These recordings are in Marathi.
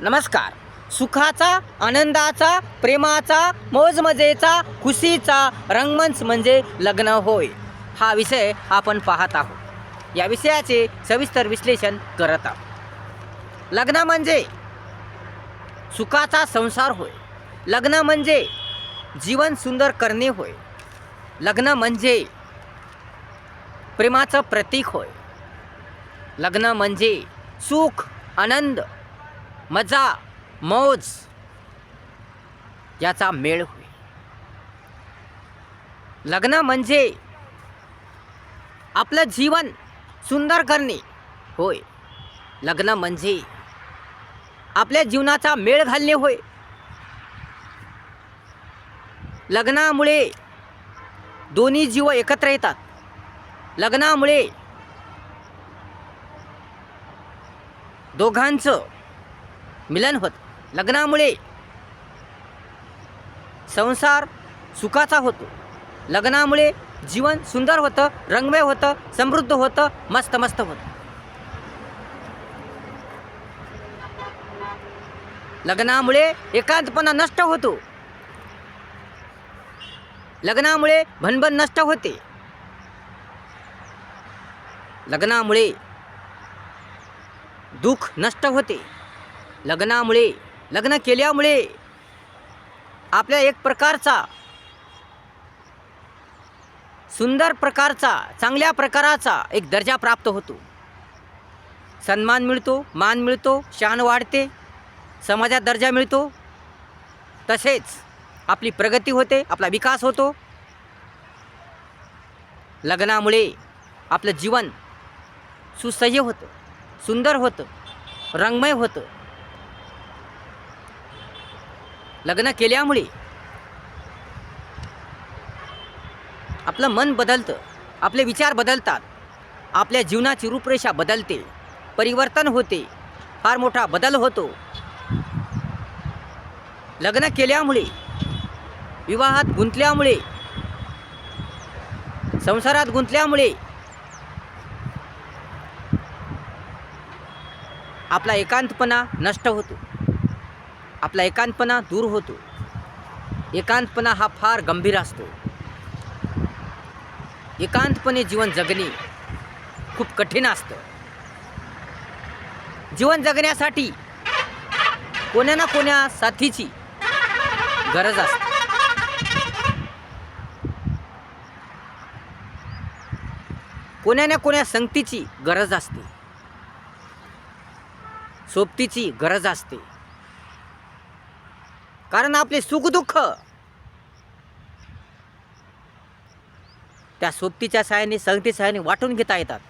नमस्कार. सुखाचा आनंदाचा प्रेमाचा मौजमजेचा खुशीचा रंगमंच म्हणजे लग्न होय. हा विषय आपण पाहत आहोत. या विषयाचे सविस्तर विश्लेषण करत आहोत. लग्न म्हणजे सुखाचा संसार होय. लग्न म्हणजे जीवन सुंदर करणे होय. लग्न म्हणजे प्रेमाचं प्रतीक होय. लग्न म्हणजे सुख आनंद मजा मौज याचा मेळ होय लग्न म्हणजे आपलं जीवन सुंदर करणे. होय. लग्न म्हणजे आपल्या जीवनाचा मेळ घालणे होय. लग्नामुळे दोन्ही जीव एकत्र येतात. लग्नामुळे दोघांचं मिलन होत. लग्नामुळे संसार सुखाचा होतो. लग्नामुळे जीवन सुंदर होतं रंगमय होतं समृद्ध होतं मस्त मस्त होतं. लग्नामुळे एकांतपणा नष्ट होतो. लग्नामुळे भनभन नष्ट होते. लग्नामुळे दुःख नष्ट होते. लग्नामुळे लग्न केल्यामुळे आपल्या एक प्रकारचा सुंदर प्रकारचा चांगल्या प्रकाराचा एक दर्जा प्राप्त होतो. सन्मान मिळतो मान मिळतो शान वाढते समाजात दर्जा मिळतो. तसेच आपली प्रगती होते आपला विकास होतो. लग्नामुळे आपलं जीवन सुसह्य होतं सुंदर होतं रंगमय होतं. लग्न केल्यामुळे. आपलं मन बदलतं आपले विचार बदलतात आपल्या जीवनाची रूपरेषा बदलते परिवर्तन होते फार मोठा बदल होतो. लग्न केल्यामुळे विवाहात गुंतल्यामुळे संसारात गुंतल्यामुळे आपला एकांतपणा नष्ट होतो. आपला एकांतपणा दूर होतो. एकांतपणा हा फार गंभीर असतो. एकांतपणे जीवन जगणे खूप कठीण असतं. जीवन जगण्यासाठी कोण्या ना कोण्या साथीची गरज असते. कोण्या ना कोण्या संगतीची गरज असते. सोबतीची गरज असते. कारण आपले सुखदुःख. त्या सोबतीच्या सहाय्याने संगती सहाय्याने वाटून घेता येतात.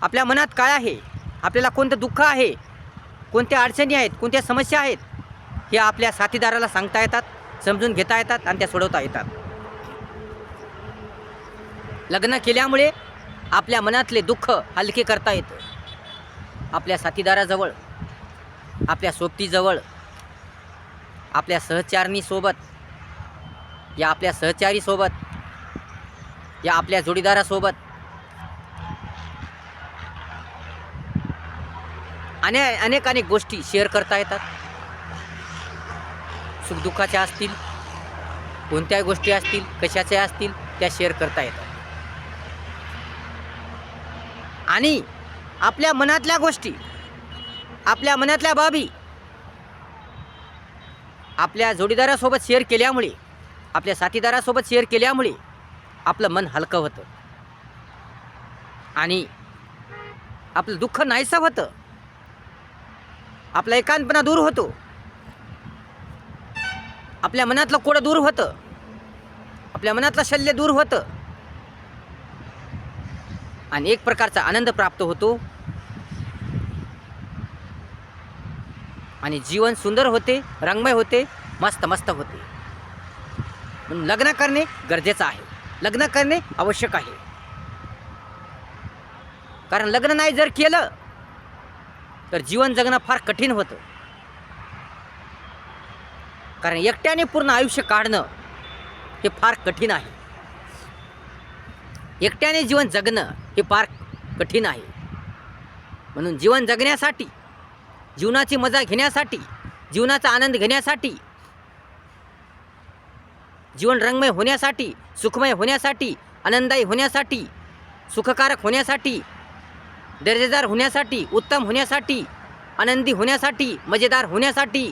आपल्या मनात काय आहे? आपल्याला कोणतं दुःख आहे? कोणत्या अडचणी आहेत? कोणत्या समस्या आहेत? हे आपल्या साथीदाराला सांगता येतात समजून घेता येतात आणि त्या सोडवता येतात. लग्न केल्यामुळे आपल्या मनातले दुःख हलके करता येतं. आपल्या साथीदाराजवळ आपल्या सोबतीजवळ आपल्या सहचारणीसोबत या आपल्या सहचारीसोबत या आपल्या जोडीदारासोबत. अने अनेक अनेक गोष्टी शेअर करता येतात. सुखदुःखाच्या असतील कोणत्याही गोष्टी असतील कशाच्या असतील त्या शेअर करता येतात. आणि आपल्या मनातल्या गोष्टी आपल्या मनातल्या बाबी आपल्या जोडीदारासोबत शेअर केल्यामुळे आपल्या साथीदारासोबत शेअर केल्यामुळे आपलं मन हलकं होतं. आणि आपलं दुःख नाहीसं होतं. आपला एकांतपणा दूर होतो. आपल्या मनातलं कोडं दूर होतं. आपल्या मनातलं शल्य दूर होतं. आणि एक प्रकारचा आनंद प्राप्त होतो. आणि जीवन सुंदर होते रंगमय होते मस्त मस्त होते. म्हणून लग्न करणे गरजेचं आहे. लग्न करणे आवश्यक आहे. कारण लग्न नाही जर केलं तर जीवन जगणं फार कठीण होतं. कारण एकट्याने पूर्ण आयुष्य काढणं हे फार कठीण आहे. एकट्याने जीवन जगणं हे फार कठीण आहे. म्हणून जीवन जगण्यासाठी जीवनाची मजा घेण्यासाठी जीवनाचा आनंद घेण्यासाठी जीवन रंगमय होण्यासाठी सुखमय होण्यासाठी आनंददायी होण्यासाठी सुखकारक होण्यासाठी दर्जेदार होण्यासाठी उत्तम होण्यासाठी आनंदी होण्यासाठी मजेदार होण्यासाठी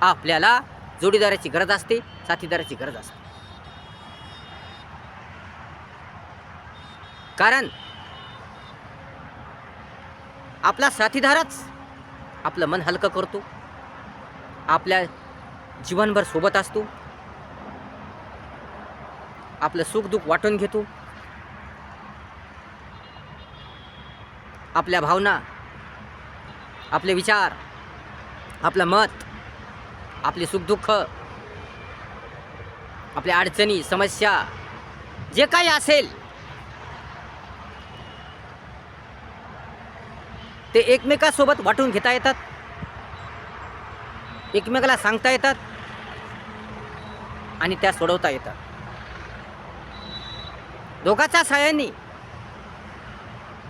आपल्याला जोडीदाराची गरज असते साथीदाराची गरज असते. कारण आपला साथीदारच आपलं मन हलकं करतो. आपल्या जीवनभर सोबत असतो. आपलं सुखदुःख वाटून घेतो. आपल्या भावना आपले विचार आपलं मत आपले सुखदुःख आपल्या अडचणी समस्या जे काही असेल ते एकमेकासोबत वाटून घेता येतात. एकमेकाला सांगता येतात. आणि त्या सोडवता येतात. दोघाच्या साह्याने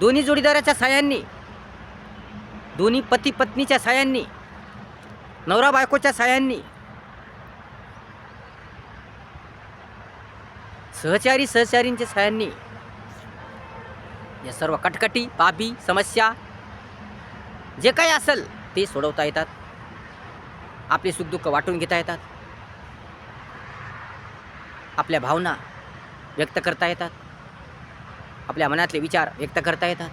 दोन्ही जोडीदाराच्या साह्यांनी दोन्ही पती पत्नीच्या साह्यांनी नवरा बायकोच्या साह्यांनी सहचारी सहचारींच्या साह्यांनी या सर्व कटकटी बाबी समस्या जे काही असेल ते सोडवता येतात. आपले सुखदुःख वाटून घेता येतात. आपल्या भावना व्यक्त करता येतात. आपल्या मनातले विचार व्यक्त करता येतात.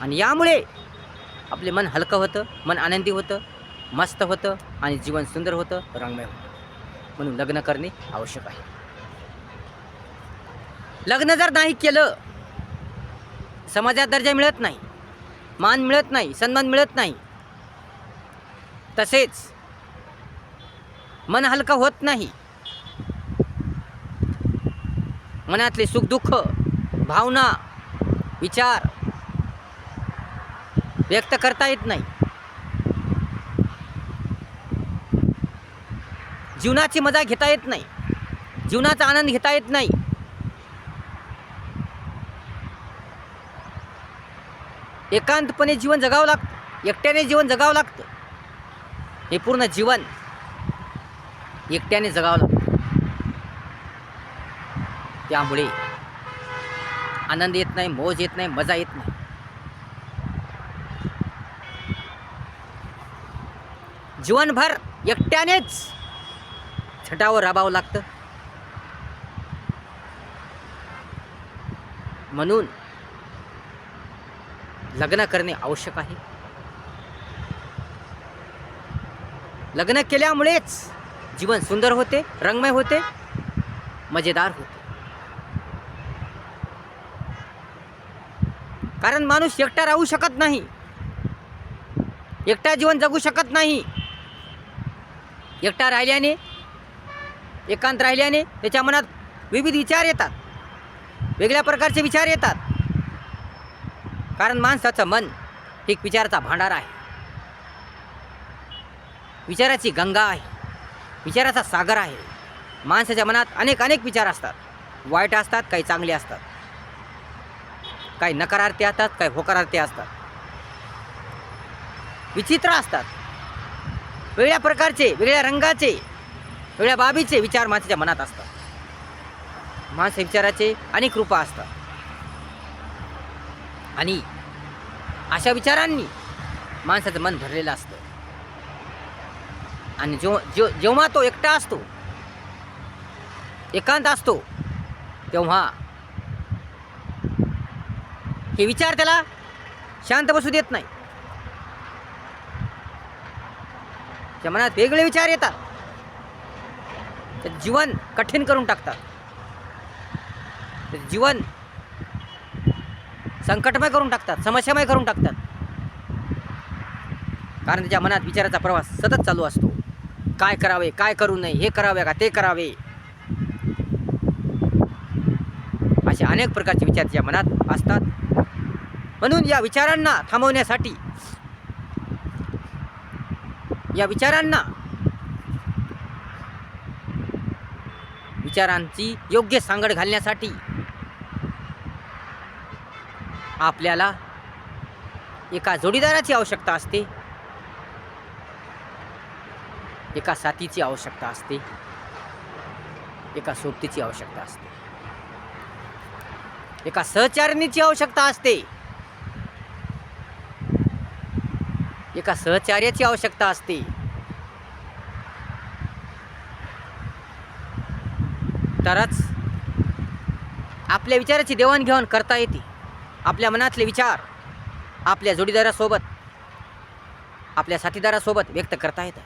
आणि यामुळे आपले मन हलकं होतं मन आनंदी होतं मस्त होतं आणि जीवन सुंदर होतं रंगमय होतं. म्हणून लग्न करणे आवश्यक आहे. लग्न जर नाही केलं समाजात दर्जा मिळत नाही. मान मिळत नाही सन्मान मिळत नाही. तसेच मन हलकं होत नाही. मनातले सुखदुःख भावना विचार व्यक्त करता येत नाही. जीवनाची मजा घेता येत नाही. जीवनाचा आनंद घेता येत नाही. एकांतपणे जीवन जगावं लागतं एकट्याने जीवन जगावं लागतं. हे पूर्ण जीवन एकट्याने जगावं लागतं. त्यामुळे आनंद येत नाही मोज येत नाही मजा येत नाही. जीवनभर एकट्यानेच छटावर राबावं लागतं. म्हणून लग्न करणे आवश्यक आहे. लग्न केल्यामुळेच जीवन सुंदर होते रंगमय होते मजेदार होते. कारण माणूस एकटा राहू शकत नाही. एकटा जीवन जगू शकत नाही. एकटा राहिल्याने एकांत राहिल्याने त्याच्या मनात विविध विचार येतात. वेगळ्या प्रकारचे विचार येतात. कारण माणसाचं मन हे एक विचाराचा भांडार आहे. विचाराची गंगा आहे. विचाराचा सागर आहे. माणसाच्या मनात अनेक अनेक विचार असतात. वाईट असतात काही चांगले असतात. काही नकारार्थी असतात काही होकारार्थी असतात. विचित्र असतात. वेगळ्या प्रकारचे वेगळ्या रंगाचे वेगळ्या बाबीचे विचार माणसाच्या मनात असतात. माणसा विचाराचे अनेक रूपं असतात. आणि अशा विचारांनी माणसाचं मन भरलेलं असतं. आणि जेव्हा जेव जेव्हा तो एकटा असतो एकांत असतो तेव्हा हे विचार त्याला शांत बसू देत नाही. त्या मनात वेगळे विचार येतात. तर जीवन कठीण करून टाकतात. जीवन संकटमय करून टाकतात समस्यामय करून टाकतात. कारण त्याच्या मनात विचाराचा प्रवास सतत चालू असतो. काय करावे काय करू नये हे करावे का ते करावे? असे अनेक प्रकारचे विचार त्याच्या मनात असतात. म्हणून या विचारांना थांबवण्यासाठी या विचारांना विचारांची योग्य सांगड घालण्यासाठी आपल्याला एका जोडीदाराची आवश्यकता असते. एका साथीची आवश्यकता असते. एका सोबतीची आवश्यकता असते. एका सहचारिणीची आवश्यकता असते. एका सहचार्याची आवश्यकता असते. तरच आपल्या विचाराची देवाणघेवाण करता येते. आपल्या मनातले विचार आपल्या जोडीदारासोबत आपल्या साथीदारासोबत व्यक्त करता येतं.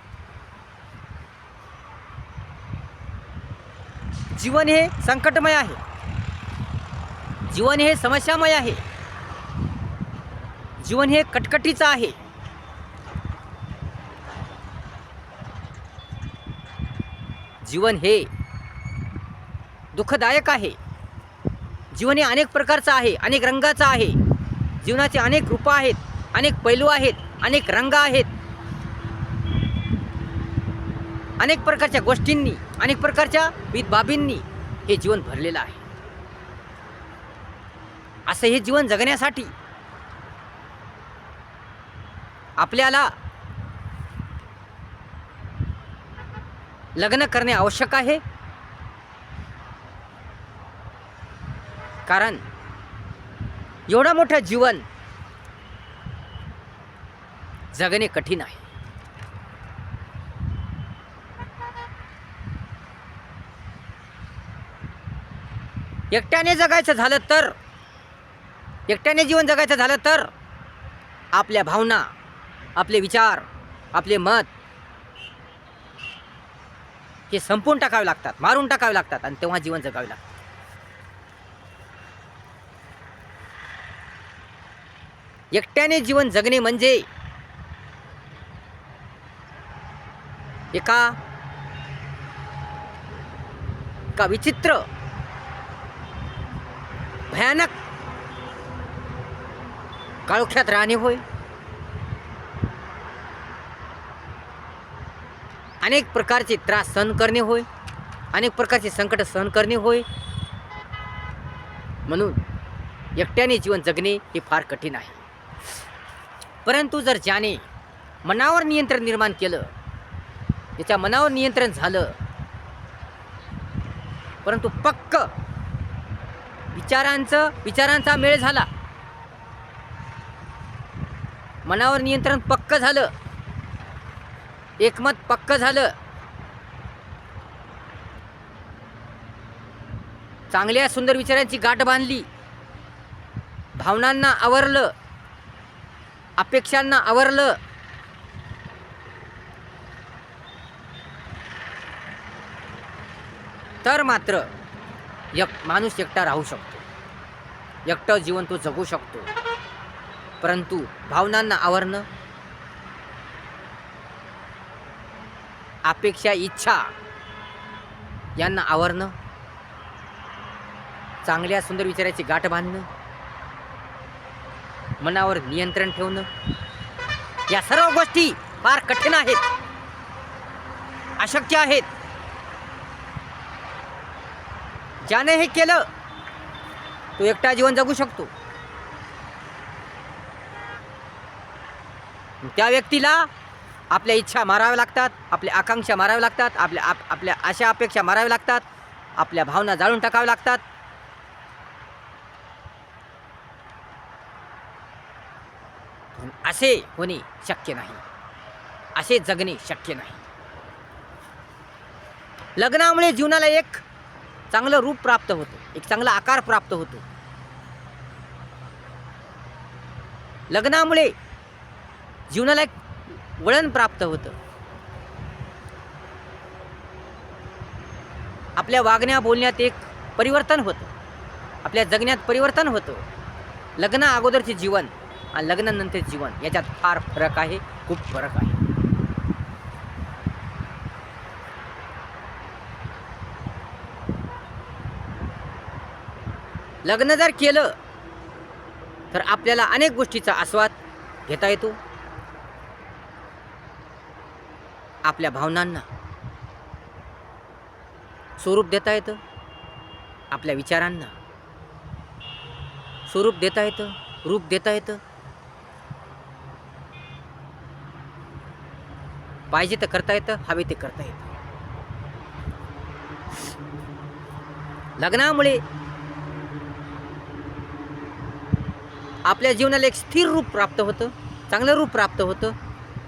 जीवन हे संकटमय आहे. जीवन हे समस्यामय आहे. जीवन हे कटकटीचं आहे. जीवन हे दुःखदायक आहे. जीवन हे अनेक प्रकारचं आहे अनेक रंगाचं आहे. जीवनाचे अनेक रूपं आहेत अनेक पैलू आहेत अनेक रंग आहेत. अनेक प्रकारच्या गोष्टींनी अनेक प्रकारच्या विविध बाबींनी हे जीवन भरलेलं आहे. असं हे जीवन जगण्यासाठी आपल्याला लग्न करणे आवश्यक आहे. कारण एवढं मोठं जीवन जगणे कठीण आहे. एकट्याने जगायचं झालं तर एकट्याने जीवन जगायचं झालं तर आपल्या भावना आपले विचार आपले मत हे संपून टाकावे लागतात मारून टाकावे लागतात आणि तेव्हा जीवन जगावे लागतं. एकट्याने जीवन जगणे म्हणजे एका का विचित्र भयानक काळोख्यात राहणे होय. अनेक प्रकारचे त्रास सहन करणे होय. अनेक प्रकारचे संकट सहन करणे होय. म्हणून एकट्याने जीवन जगणे हे फार कठीण आहे. परंतु जर ज्याने मनावर नियंत्रण निर्माण केलं त्याच्या मनावर नियंत्रण झालं परंतु पक्क विचारांचं विचारांचा मेळ झाला मनावर नियंत्रण पक्क झालं एकमत पक्क झालं चांगल्या सुंदर विचारांची गाठ बांधली भावनांना आवरलं अपेक्षांना आवरलं. तर मात्र एक माणूस एकटा राहू शकतो. एकटं जीवन तो जगू शकतो. परंतु भावनांना आवरणं अपेक्षा इच्छा यांना आवरणं चांगल्या सुंदर विचाराची गाठ बांधणं मनावर नियंत्रण ठेवणं या सर्व गोष्टी फार कठीण आहेत. अशक्य आहेत. ज्याने हे केलं तो एकटा जीवन जगू शकतो. त्या व्यक्तीला आपल्या इच्छा माराव्या लागतात आपल्या आकांक्षा माराव्या लागतात आपल्या आप आपल्या आशा अपेक्षा माराव्या लागतात आपल्या भावना जाळून टाकाव्या लागतात. असे होणे शक्य नाही. असे जगणे शक्य नाही. लग्नामुळे जीवनाला एक चांगलं रूप प्राप्त होतं. एक चांगला आकार प्राप्त होतो. लग्नामुळे जीवनाला एक वळण प्राप्त होतं. आपल्या वागण्या बोलण्यात एक परिवर्तन होतं. आपल्या जगण्यात परिवर्तन होतं. लग्ना अगोदरचे जीवन आणि लग्नानंतर जीवन याच्यात फार फरक आहे खूप फरक आहे. लग्न जर केलं तर आपल्याला अनेक गोष्टीचा आस्वाद घेता येतो. आपल्या भावनांना स्वरूप देता येतं. आपल्या विचारांना स्वरूप देता येतं रूप देता येतं. पाहिजे तर करता येतं हवे ते करता येतं. लग्नामुळे आपल्या जीवनाला एक स्थिर रूप प्राप्त होतं चांगलं रूप प्राप्त होतं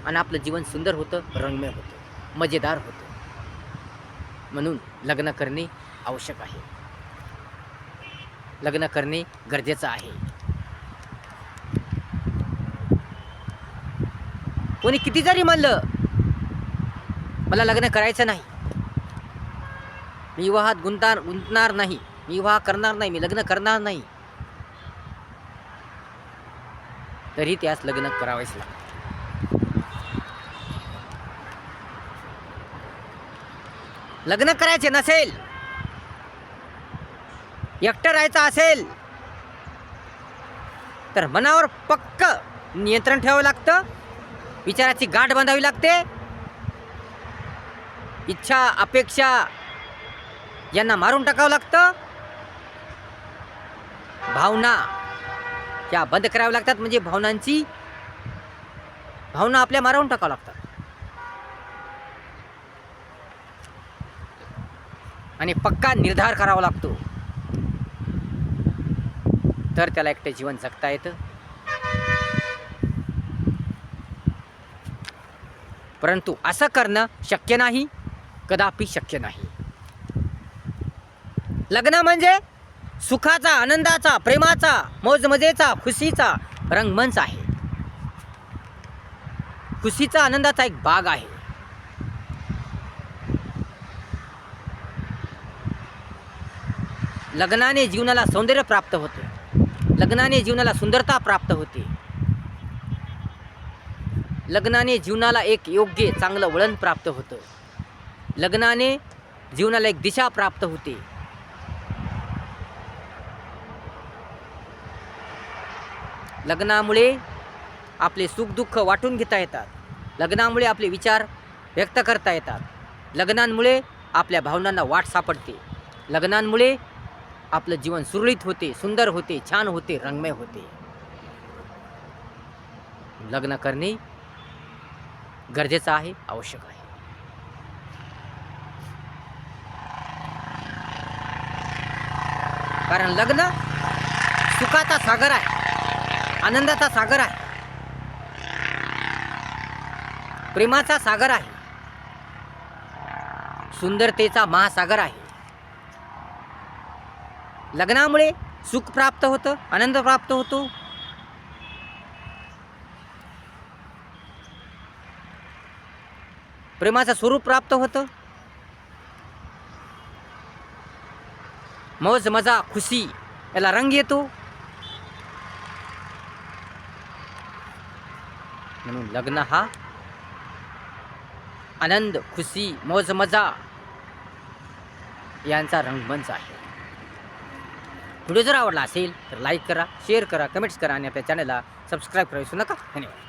आणि आपलं जीवन सुंदर होतं रंगमय होतं मजेदार होतं. म्हणून लग्न करणे आवश्यक आहे. लग्न करणे गरजेचं आहे. कोणी किती जरी म्हणलं मला लग्न करायचं नाही. मी विवाहात गुंतार गुंतणार नाही. मी विवाह करणार नाही. मी लग्न करणार नाही. तरी त्यास लग्न करावेच लागते लग्न करायचे नसेल. एकटं राहायचं असेल. तर मनावर पक्क नियंत्रण ठेवावं लागतं. विचाराची गाठ बांधावी लागते. इच्छा अपेक्षा यांना मारून टाकावं लागतं. भावना त्या बंद कराव्या लागतात म्हणजे भावनांची भावना आपल्या मारून टाकावं लागतात. आणि पक्का निर्धार करावा लागतो. तर त्याला एकटे जीवन जगता येतं. परंतु असं करणं शक्य नाही. कदापि शक्य नाही. लग्न म्हणजे सुखाचा आनंदाचा प्रेमाचा मौजमजेचा खुशीचा रंगमंच आहे. खुशीचा आनंदाचा एक भाग आहे. लग्नाने जीवनाला सौंदर्य प्राप्त होते. लग्नाने जीवनाला सुंदरता प्राप्त होते. लग्नाने जीवनाला एक योग्य चांगलं वळण प्राप्त होतं. लग्नाने जीवनाला एक दिशा प्राप्त होते. लग्नामुळे आपले सुखदुःख वाटून घेता येतात. लग्नामुळे आपले विचार व्यक्त करता येतात. लग्नांमुळे आपल्या भावनांना वाट सापडते. लग्नांमुळे आपलं जीवन सुरळीत होते सुंदर होते छान होते रंगमय होते. लग्न करणे गरजेचं आहे आवश्यक आहे. कारण लग्न सुखाचा सागर आहे आनंदाचा सागर आहे प्रेमाचा सागर आहे सुंदरतेचा महासागर आहे. लग्नामुळे सुख प्राप्त होतं आनंद प्राप्त होतो. प्रेमाचं स्वरूप प्राप्त होतं. मौज मजा खुशी याला रंग येतो. म्हणून लग्न हा आनंद खुशी मौज मजा यांचा रंगमंच आहे. व्हिडिओ जर आवडला असेल तर लाईक करा शेअर करा कमेंट्स करा आणि आपल्या चॅनलला सबस्क्राईब करा नका. धन्यवाद.